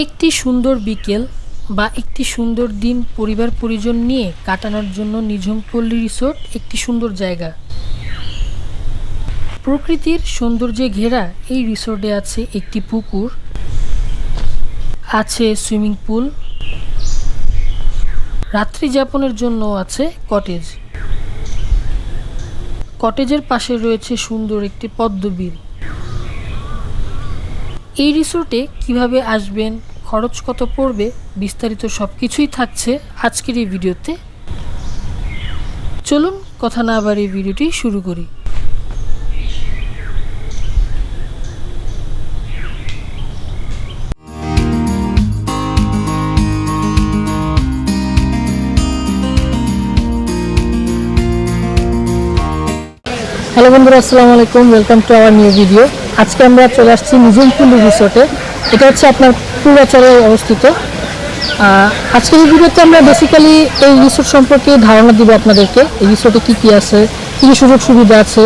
একটি সুন্দর বিকেল বা একটি সুন্দর দিন পরিবার পরিজন নিয়ে কাটানোর জন্য নিঝুম পল্লী রিসোর্ট একটি সুন্দর জায়গা। প্রকৃতির সৌন্দর্যে ঘেরা এই রিসোর্টে আছে একটি পুকুর, আছে সুইমিং পুল, রাত্রি যাপনের জন্য আছে কটেজ। কটেজের পাশে রয়েছে সুন্দর একটি পদ্মবিল এই রিসোর্টে কীভাবে আসবেন, খরচ কত পড়বে, বিস্তারিত সব কিছুই থাকছে আজকের এই ভিডিওতে। চলুন কথা না বাড়িয়ে ভিডিওটি শুরু করি। হ্যালো বন্ধুরা, আসসালামু আলাইকুম। Welcome to our new video আজকে আমরা চলে আসছি নিজমপুলি রিসোর্টে এটা হচ্ছে আপনার পূর্বাচলে অবস্থিত। আজকের এই ভিডিওতে আমরা বেসিক্যালি এই রিসোর্ট সম্পর্কে ধারণা দিব আপনাদেরকে। এই রিসোর্টে কী কী আছে, কী কী সুযোগ সুবিধা আছে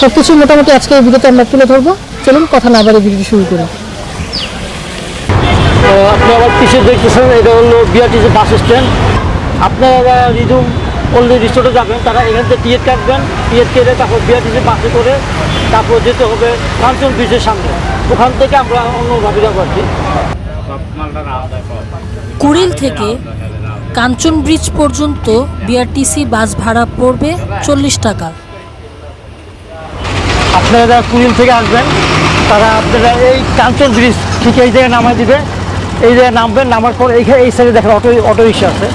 সব কিছু মোটামুটি আজকে এই ভিডিওতে আমরা তুলে ধরবো। চলুন, কথা না বাড়িয়ে ভিডিওটি শুরু করি। আপনি আবার পিছিয়ে দেখতেছেন? এটা হলো বিআরটিসি বাস স্ট্যান্ড আপনারা রিজুম ওল্ড রিসোর্টে যাবেন তারা এখান থেকে টিকিট কাটবেন টিকিট কেটে তারপর বিআরটিসি বাসে করে তারপর যেতে হবে কাঞ্চন ব্রিজের সামনে। ওখান থেকে আমরা অন্যভাবে যাব আর কি। কুড়িল থেকে কাঞ্চন ব্রিজ পর্যন্ত বিআরটিসি বাস ভাড়া পড়বে চল্লিশ টাকা। আপনারা যারা কুড়িল থেকে আসবেন তারা আপনারা এই কাঞ্চন ব্রিজ ঠিক এই জায়গায় নামায় দিবে। এই জায়গায় নামবেন নামার পর এইখানে এই সাইডে দেখেন অটো অটো রিক্সা আছে।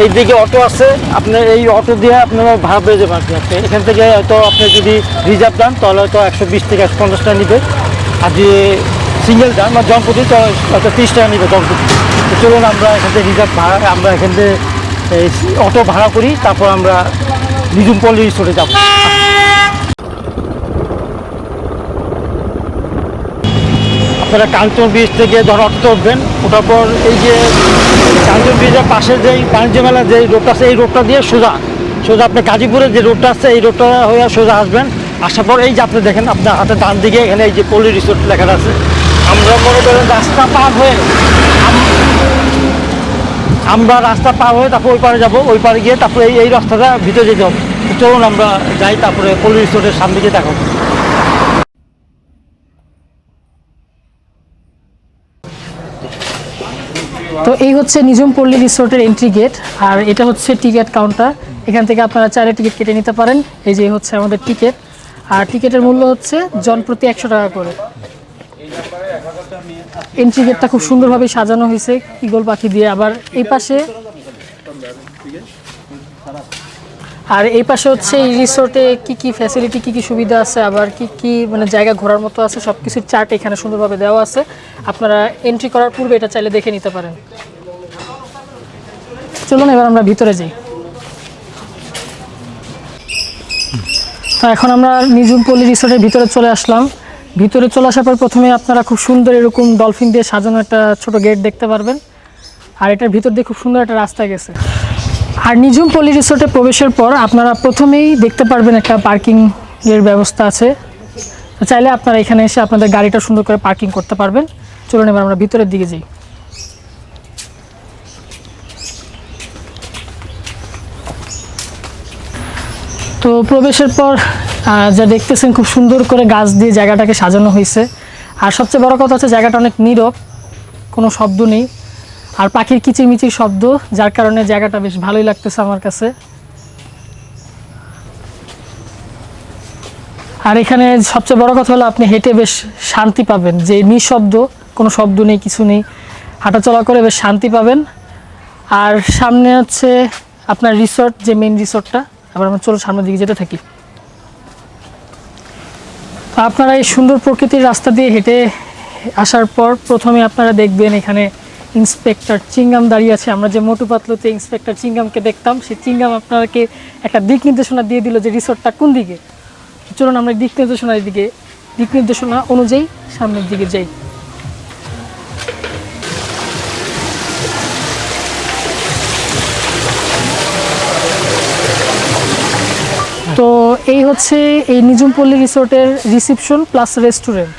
এই দিকে অটো আছে আপনার এই অটো দিয়ে আপনারা ভাড়া পেয়ে যাবেন আপনি এখান থেকে হয়তো আপনি যদি রিজার্ভ দেন, তাহলে হয়তো একশো বিশ থেকে একশো পঞ্চাশ টাকা নিবে। আর যদি সিঙ্গেল যান বা জনপ্রতি হয়তো তিরিশ টাকা নিবে জনপ্রতি চলুন আমরা এখান থেকে রিজার্ভ ভাড়া, আমরা এখান থেকে অটো ভাড়া করি, তারপর আমরা নিজুম পল্লী রিসোর্টে যাব। আপনারা কাঞ্চন ব্রিজ থেকে ধর অটোতে উঠবেন ওঠার পর এই যে কাঞ্চন ব্রিজের পাশে যেই বাণিজ্য মেলা যে রোডটা আছে, এই রোডটা দিয়ে সোজা সোজা আপনি গাজীপুরের যে রোডটা আছে, এই রোডটা হয়ে সোজা আসবেন। আসার পর এই যে আপনি দেখেন, আপনার হাতে ডান দিকে এখানে এই যে পল্লী রিসোর্ট লেখা আছে। আমরা মনে করেন রাস্তা পার হয়ে আমরা রাস্তা পার হয়ে তারপর ওই পারে যাব। ওই পারে গিয়ে তারপরে এই এই রাস্তাটা ভিতরে যেতে হবে। চলুন আমরা যাই তারপরে পল্লী রিসোর্টের সামনে গিয়ে দেখাবো তো এই হচ্ছে নিজম পল্লী রিসোর্টের এন্ট্রি গেট আর এটা হচ্ছে টিকিট কাউন্টার এখান থেকে আপনারা চারে টিকিট কেটে নিতে পারেন। এই যে হচ্ছে আমাদের টিকিট আর টিকিটের মূল্য হচ্ছে জন প্রতি একশো টাকা করে। এন্ট্রি গেটটা খুব সুন্দরভাবে সাজানো হয়েছে। ইগল পাখি দিয়ে আবার এই পাশে আর এই পাশে হচ্ছে এই রিসোর্টে কি কি ফ্যাসিলিটি কি কি সুবিধা আছে? আবার কি কি মানে জায়গা ঘোরার মতো আছে? সব কিছুর চার্ট এখানে সুন্দরভাবে দেওয়া আছে। আপনারা এন্ট্রি করার পূর্বে এটা চাইলে দেখে নিতে পারেন। চলুন, এবার আমরা ভিতরে যাই। তো এখন আমরা নিজুম পল্লী রিসোর্টের ভিতরে চলে আসলাম। ভিতরে চলে আসার পর প্রথমে আপনারা খুব সুন্দর এরকম ডলফিন দিয়ে সাজানো একটা ছোট গেট দেখতে পারবেন। আর এটার ভিতর দিয়ে খুব সুন্দর একটা রাস্তা গেছে। আর নিজুম পল্লী রিসোর্টে প্রবেশের পর আপনারা প্রথমেই দেখতে পারবেন একটা পার্কিং এর ব্যবস্থা আছে। চাইলে আপনারা এখানে এসে আপনাদের গাড়িটা সুন্দর করে পার্কিং করতে পারবেন। চলুন এবার আমরা ভিতরের দিকে যাই। তো প্রবেশের পর যা দেখতেছেন খুব সুন্দর করে গাছ দিয়ে জায়গাটাকে সাজানো হয়েছে। আর সবচেয়ে বড় কথা হচ্ছে জায়গাটা অনেক নীরব, কোনো শব্দ নেই। আর পাখির কিচিরমিচির শব্দ, যার কারণে জায়গাটা বেশ ভালোই লাগতেছে আমার কাছে। আর এখানে সবচেয়ে বড় কথা হলো, আপনি হেঁটে বেশ শান্তি পাবেন। যে নিঃশব্দ, কোনো শব্দ নেই, কিছু নেই। হাঁটাচলা করে বেশ শান্তি পাবেন। আর সামনে হচ্ছে আপনার রিসোর্ট, যে মেইন রিসোর্টটা। আবার আমরা চলো সামনের দিকে যেতে থাকি। আপনারা এই সুন্দর প্রকৃতির রাস্তা দিয়ে হেঁটে আসার পর প্রথমে আপনারা দেখবেন এখানে ইন্সপেক্টর চিংগাম দাঁড়িয়ে আছে। আমরা যে মোটু পাতলুতে ইন্সপেক্টর চিংগামকে দেখতাম সেই চিংগাম আপনাকে একটা দিক নির্দেশনা দিয়ে দিল যে রিসোর্টটা কোন দিকে। চলুন আমরা দিক নির্দেশনার দিকে, দিক নির্দেশনা অনুযায়ী সামনের দিকে যাই। তো এই হচ্ছে এই নিজুমপল্লী রিসোর্টের রিসিপশন প্লাস রেস্টুরেন্ট।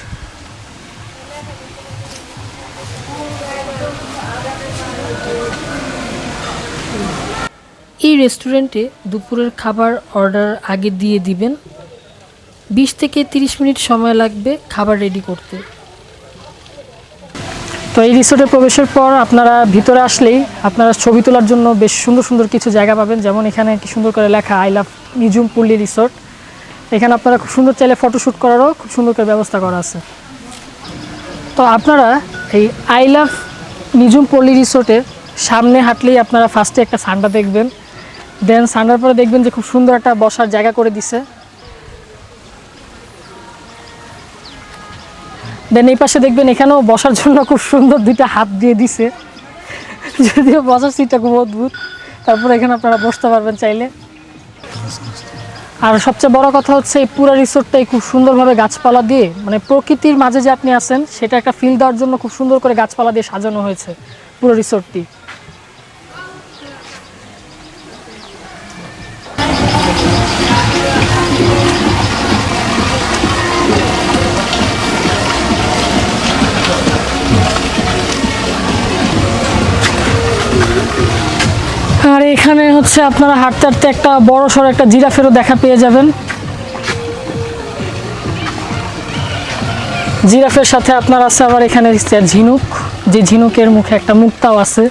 এই রেস্টুরেন্টে দুপুরের খাবার অর্ডার আগে দিয়ে দিবেন। বিশ থেকে তিরিশ মিনিট সময় লাগবে খাবার রেডি করতে। তো এই রিসোর্টে প্রবেশের পর আপনারা ভিতরে আসলেই আপনারা ছবি তোলার জন্য বেশ সুন্দর সুন্দর কিছু জায়গা পাবেন। যেমন এখানে কি সুন্দর করে লেখা আই লাভ নিজুম পল্লী রিসোর্ট এখানে আপনারা খুব সুন্দর চাইলে ফটোশ্যুট করারও খুব সুন্দর করে ব্যবস্থা করা আছে। তো আপনারা এই আই লাভ নিজুম পল্লী রিসোর্টের সামনে হাঁটলেই আপনারা ফার্স্টে একটা সান্ডা দেখবেন। দেন সান্ডার পরে দেখবেন যে খুব সুন্দর একটা বসার জায়গা করে দিছে। দেন এই পাশে দেখবেন এখানেও বসার জন্য খুব সুন্দর দুইটা হাত দিয়ে দিছে। যদিও বসার সিটটা খুব অদ্ভুত। তারপর এখানে আপনারা বসতে পারবেন চাইলে। আর সবচেয়ে বড় কথা হচ্ছে এই পুরো রিসোর্টটাই খুব সুন্দরভাবে গাছপালা দিয়ে মানে প্রকৃতির মাঝে যে আপনি আছেন, সেটা একটা ফিল দেওয়ার জন্য খুব সুন্দর করে গাছপালা দিয়ে সাজানো হয়েছে পুরো রিসোর্টটি। এখানে হচ্ছে আপনারা হাঁটতে হাঁটতে একটা বড় সড়ো একটা জিরাফেরও দেখা পেয়ে যাবেন। জিরাফের সাথে আপনার আছে আবার এখানে ঝিনুক। যে ঝিনুকের মুখে একটা মুক্তাও আছে।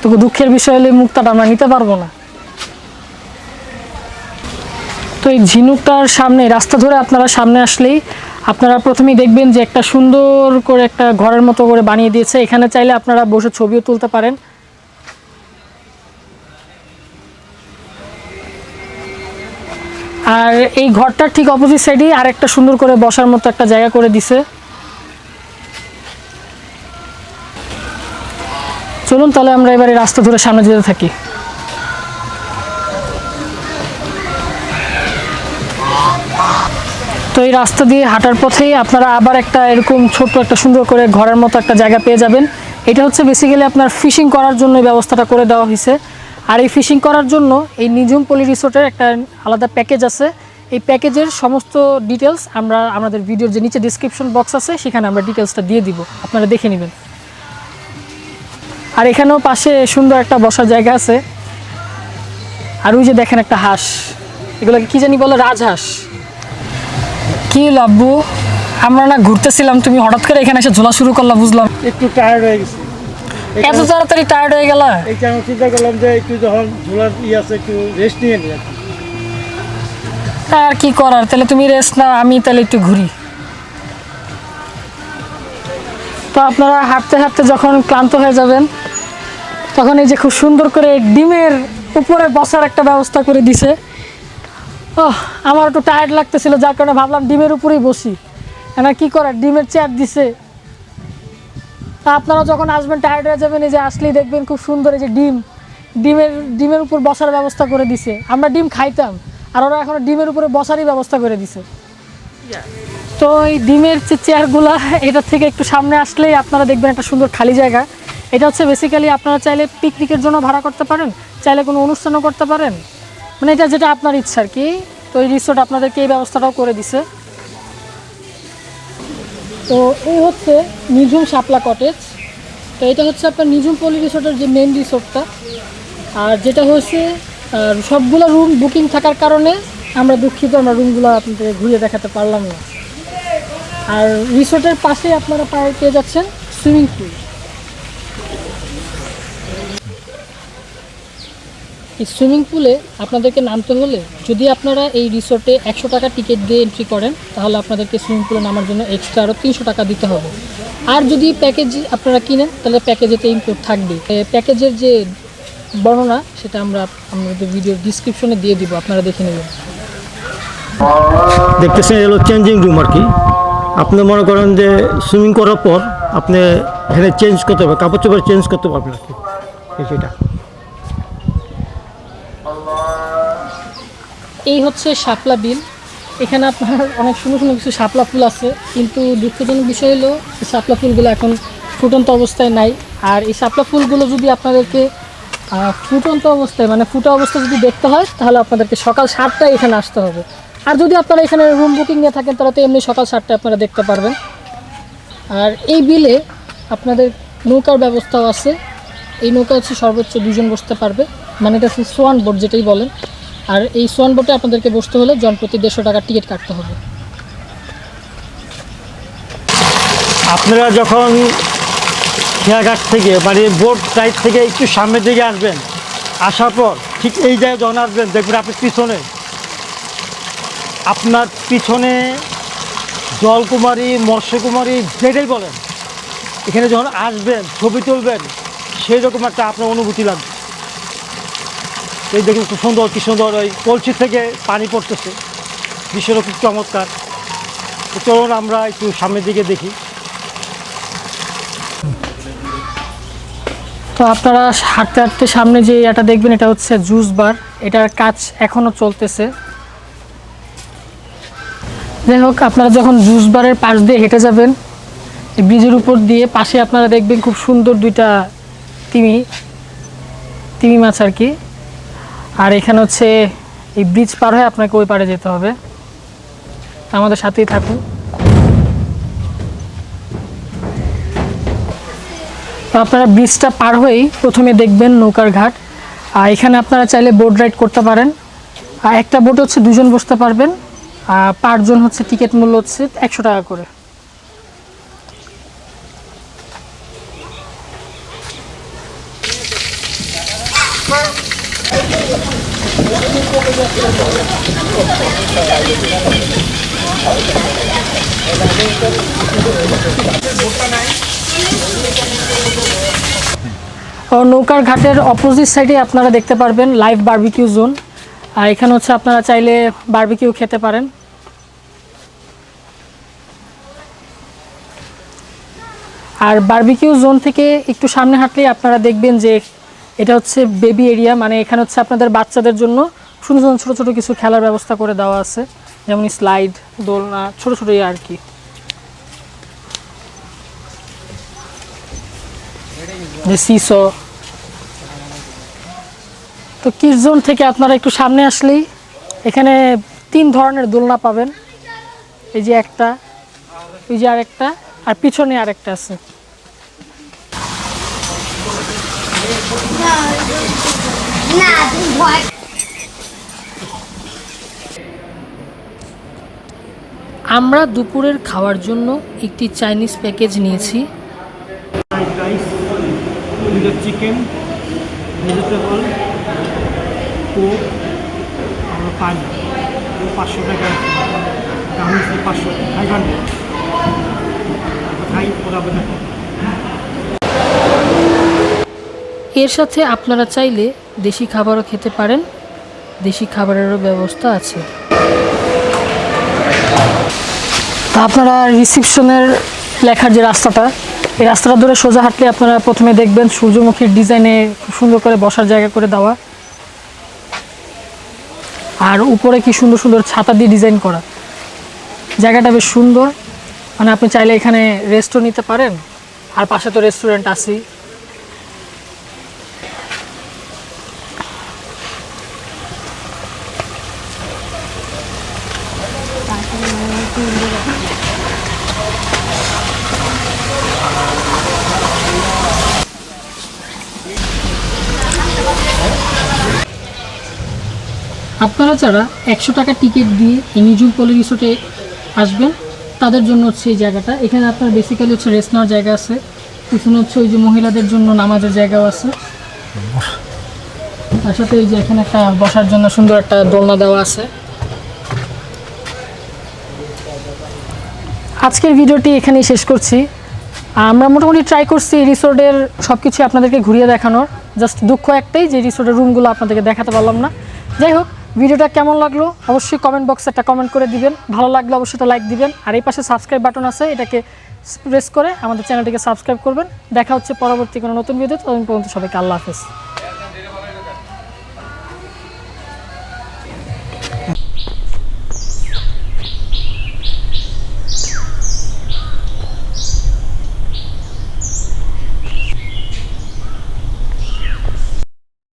তো দুঃখের বিষয় হলে মুক্তাটা আমরা নিতে পারব না। তো এই ঝিনুকটার সামনে, রাস্তা ধরে আপনারা সামনে আসলেই আপনারা প্রথমেই দেখবেন যে একটা সুন্দর করে একটা ঘরের মতো করে বানিয়ে দিয়েছে। এখানে চাইলে আপনারা বসে ছবিও তুলতে পারেন। আর এই ঘরটার ঠিক অপোজিট সাইডেই আরেকটা সুন্দর করে বসার মতো একটা জায়গা করে দিছে। চলুন তাহলে আমরা এবারে রাস্তা ধরে সামনে যেতে থাকি। তো এই রাস্তা দিয়ে হাঁটার পথেই আপনারা আবার একটা এরকম ছোট্ট একটা সুন্দর করে ঘরের মতো একটা জায়গা পেয়ে যাবেন। এটা হচ্ছে বেসিক্যালি আপনার ফিশিং করার জন্য ব্যবস্থাটা করে দেওয়া হয়েছে আর এই ফিশিং করার জন্য এই নিজুম পলি রিসোর্টের একটা আলাদা প্যাকেজ আছে। এই প্যাকেজের সমস্ত ডিটেলস আমরা আমাদের ভিডিওর যে নিচে ডিসক্রিপশন বক্স আছে, সেখানে আমরা ডিটেলসটা দিয়ে দিব। আপনারা দেখে নেবেন। আর এখানেও পাশে সুন্দর একটা বসার জায়গা আছে। আর ওই যে দেখেন একটা হাঁস। এগুলোকে কি জানি বলে রাজহাঁস। কি লাভবু আমরা না ঘুরতেছিলাম, তুমি হঠাৎ করে এখানে এসে ঝোলা শুরু করলাম বুঝলাম। একটু টায়ার্ড হয়ে গেছি। এত তাড়াতাড়ি টায়ার্ড হয়ে গেলা? এই কারণে চিন্তা করলাম যে একটু যখন ঝোলার ইয়ে আছে একটু রেস্ট নিয়ে নিই আর কি। করার? তাহলে তুমি রেস্ট না আমি তাহলে একটু ঘুরি। তো আপনারা হাঁটতে হাঁটতে যখন ক্লান্ত হয়ে যাবেন তখন এই যে খুব সুন্দর করে ডিমের উপরে বসার একটা ব্যবস্থা করে দিছে। ও আমার একটু টায়ার্ড লাগতেছিল যার কারণে ভাবলাম ডিমের উপরেই বসি। এনা কি করার? ডিমের চেয়ার দিছে আপনারা যখন আসবেন টায়ার্ড হয়ে যাবেন, এই যে আসলেই দেখবেন খুব সুন্দর এই যে ডিম। ডিমের ডিমের উপর বসার ব্যবস্থা করে দিছে। আমরা ডিম খাইতাম, আর ওরা এখন ডিমের উপরে বসারই ব্যবস্থা করে দিছে। তো এই ডিমের যে চেয়ারগুলা, এটা থেকে একটু সামনে আসলেই আপনারা দেখবেন একটা সুন্দর খালি জায়গা। এটা হচ্ছে বেসিক্যালি আপনারা চাইলে পিকনিকের জন্য ভাড়া করতে পারেন, চাইলে কোনো অনুষ্ঠানও করতে পারেন। মানে এটা যেটা আপনার ইচ্ছা আর কি। তো এই রিসোর্ট আপনাদেরকে এই ব্যবস্থাটাও করে দিছে। তো এই হচ্ছে নিঝুম শাপলা কটেজ তো এটা হচ্ছে আপনার নিঝুম পলি রিসোর্টের যে মেন রিসোর্টটা আর যেটা হচ্ছে সবগুলো রুম বুকিং থাকার কারণে আমরা দুঃখিত, আমরা রুমগুলো আপনাদের ঘুরে দেখাতে পারলাম না। আর রিসোর্টের পাশে আপনারা পায়ে পেয়ে যাচ্ছেন সুইমিং পুল এই সুইমিং পুলে আপনাদেরকে নামতে হলে যদি আপনারা এই রিসোর্টে একশো টাকা টিকিট দিয়ে এন্ট্রি করেন, তাহলে আপনাদেরকে সুইমিং পুলে নামার জন্য এক্সট্রা আরও তিনশো টাকা দিতে হবে। আর যদি প্যাকেজ আপনারা কিনেন, তাহলে প্যাকেজেতে ইনক্লুড থাকবে প্যাকেজের যে বর্ণনা, সেটা আমরা আমাদের ভিডিওর ডিসক্রিপশনে দিয়ে দিব, আপনারা দেখে নেবেন। দেখতেছেন, এলো চেঞ্জিং রুম আর কি। আপনি মনে করেন যে সুইমিং করার পর আপনি এখানে চেঞ্জ করতে হবে, কাপড় চোপড় চেঞ্জ করতে পারবেন আর কি সেটা এই হচ্ছে শাপলা বিল। এখানে আপনার অনেক সুন্দর সুন্দর কিছু শাপলা ফুল আছে, কিন্তু দুঃখজনক বিষয় হলো শাপলা ফুলগুলো এখন ফুটন্ত অবস্থায় নাই। আর এই শাপলা ফুলগুলো যদি আপনাদেরকে ফুটন্ত অবস্থায় মানে ফুটা অবস্থায় যদি দেখতে হয়, তাহলে আপনাদেরকে সকাল সাতটায় এখানে আসতে হবে। আর যদি আপনারা এখানে রুম বুকিং নিয়ে থাকেন, তাহলে তো এমনি সকাল সাতটায় আপনারা দেখতে পারবেন। আর এই বিলে আপনাদের নৌকার ব্যবস্থাও আছে। এই নৌকা হচ্ছে সর্বোচ্চ দুজন বসতে পারবে। মানে এটা হচ্ছে সোয়ান বোর্ড যেটাই বলেন। আর এই সোয়ান বোটে আপনাদেরকে বসতে হলে জনপ্রতি দেড়শো টাকার টিকিট কাটতে হবে। আপনারা যখন খেয়াঘাট থেকে মানে বোট সাইড থেকে একটু সামনের দিকে আসবেন, আসার পর ঠিক এই জায়গায় যখন আসবেন, দেখবেন আপনার পিছনে। আপনার পিছনে জলকুমারী, মৎস্যকুমারী যেটাই বলেন, এখানে যখন আসবেন, ছবি তুলবেন সেই রকম একটা আপনার অনুভূতি লাগবে। এই দেখুন খুব সুন্দর, কি সুন্দর ওই কলসি থেকে পানি পড়তেছে। দৃশ্যটা খুব চমৎকার। চলুন আমরা একটু সামনের দিকে দেখি। তো আপনারা হাঁটতে হাঁটতে সামনে যে এটা দেখবেন, এটা হচ্ছে জুস বার। এটার কাজ এখনও চলতেছে। যাই হোক, আপনারা যখন জুস বারের পাশ দিয়ে হেঁটে যাবেন ব্রিজের উপর দিয়ে পাশে আপনারা দেখবেন খুব সুন্দর দুইটা তিমি তিমি মাছ আর কি। আর এখানে হচ্ছে এই ব্রিজ পার হয়ে আপনাকে ওই পারে যেতে হবে। আমাদের সাথেই থাকুন। তো আপনারা ব্রিজটা পার হয়েই প্রথমে দেখবেন নৌকার ঘাট। আর এখানে আপনারা চাইলে বোট রাইড করতে পারেন। আর একটা বোট হচ্ছে দুজন বসতে পারবেন। আর পাঁচজন হচ্ছে টিকিট মূল্য হচ্ছে একশো টাকা করে। ও নৌকার ঘাটের অপোজিট সাইডে আপনারা দেখতে পারবেন লাইভ বার্বিকিউ জোন আর এখানে হচ্ছে আপনারা চাইলে বার্বিকিউ খেতে পারেন। আর বার্বিকিউ জোন থেকে একটু সামনে হাঁটলেই আপনারা দেখবেন যে এটা হচ্ছে বেবি এরিয়া মানে এখানে হচ্ছে আপনাদের বাচ্চাদের জন্য সুন্দর সুন্দর ছোটো ছোটো কিছু খেলার ব্যবস্থা করে দেওয়া আছে। যেমন স্লাইড দোলনা, ছোটো ছোটো আর কি। যে সিসো তো কিস জোন থেকে আপনারা একটু সামনে আসলেই এখানে তিন ধরনের দোলনা পাবেন। এই যে একটা, এই যে আরেকটা, আর পিছনে আরেকটা আছে। আমরা দুপুরের খাওয়ার জন্য একটি চাইনিজ প্যাকেজ নিয়েছি। চিকেন ভেজিটেবল পাঁচশো টাকা পাঁচশো ফাইভ হান্ড্রেড না এর সাথে আপনারা চাইলে দেশি খাবারও খেতে পারেন, দেশি খাবারেরও ব্যবস্থা আছে। আপনারা রিসিপশনের লেখার যে রাস্তাটা, এই রাস্তাটা ধরে সোজা হাঁটলে আপনারা প্রথমে দেখবেন সূর্যমুখীর ডিজাইনে খুব সুন্দর করে বসার জায়গা করে দেওয়া। আর উপরে কি সুন্দর সুন্দর ছাতা দিয়ে ডিজাইন করা। জায়গাটা বেশ সুন্দর। মানে আপনি চাইলে এখানে রেস্টও নিতে পারেন। আর পাশে তো রেস্টুরেন্ট আছেই। আপনারা যারা একশো টাকা টিকিট দিয়ে এই নিজুম পলি রিসোর্টে আসবেন। তাদের জন্য হচ্ছে এই জায়গাটা। এখানে আপনার বেসিক্যালি হচ্ছে রেস্ট নেওয়ার জায়গা আছে। পিছনে হচ্ছে ওই যে মহিলাদের জন্য নামাজের জায়গাও আছে। তার সাথে এই যে এখানে একটা বসার জন্য সুন্দর একটা দোলনা দেওয়া আছে। আজকের ভিডিওটি এখানেই শেষ করছি। আমরা মোটামুটি ট্রাই করছি এই রিসোর্টের সব কিছু আপনাদেরকে ঘুরিয়ে দেখানোর। জাস্ট দুঃখ একটাই যে রিসোর্টের রুমগুলো আপনাদেরকে দেখাতে পারলাম না। যাই হোক ভিডিওটা কেমন লাগল? অবশ্যই কমেন্ট বক্সে একটা কমেন্ট করে দিবেন। ভালো লাগলে অবশ্যই একটা লাইক দিবেন। আর এই পাশে সাবস্ক্রাইব বাটন আছে, এটাকে প্রেস করে আমাদের চ্যানেলটিকে সাবস্ক্রাইব করবেন। দেখা হচ্ছে পরবর্তী কোনো নতুন ভিডিও ততদিন পর্যন্ত সবাইকে আল্লাহ হাফেজ।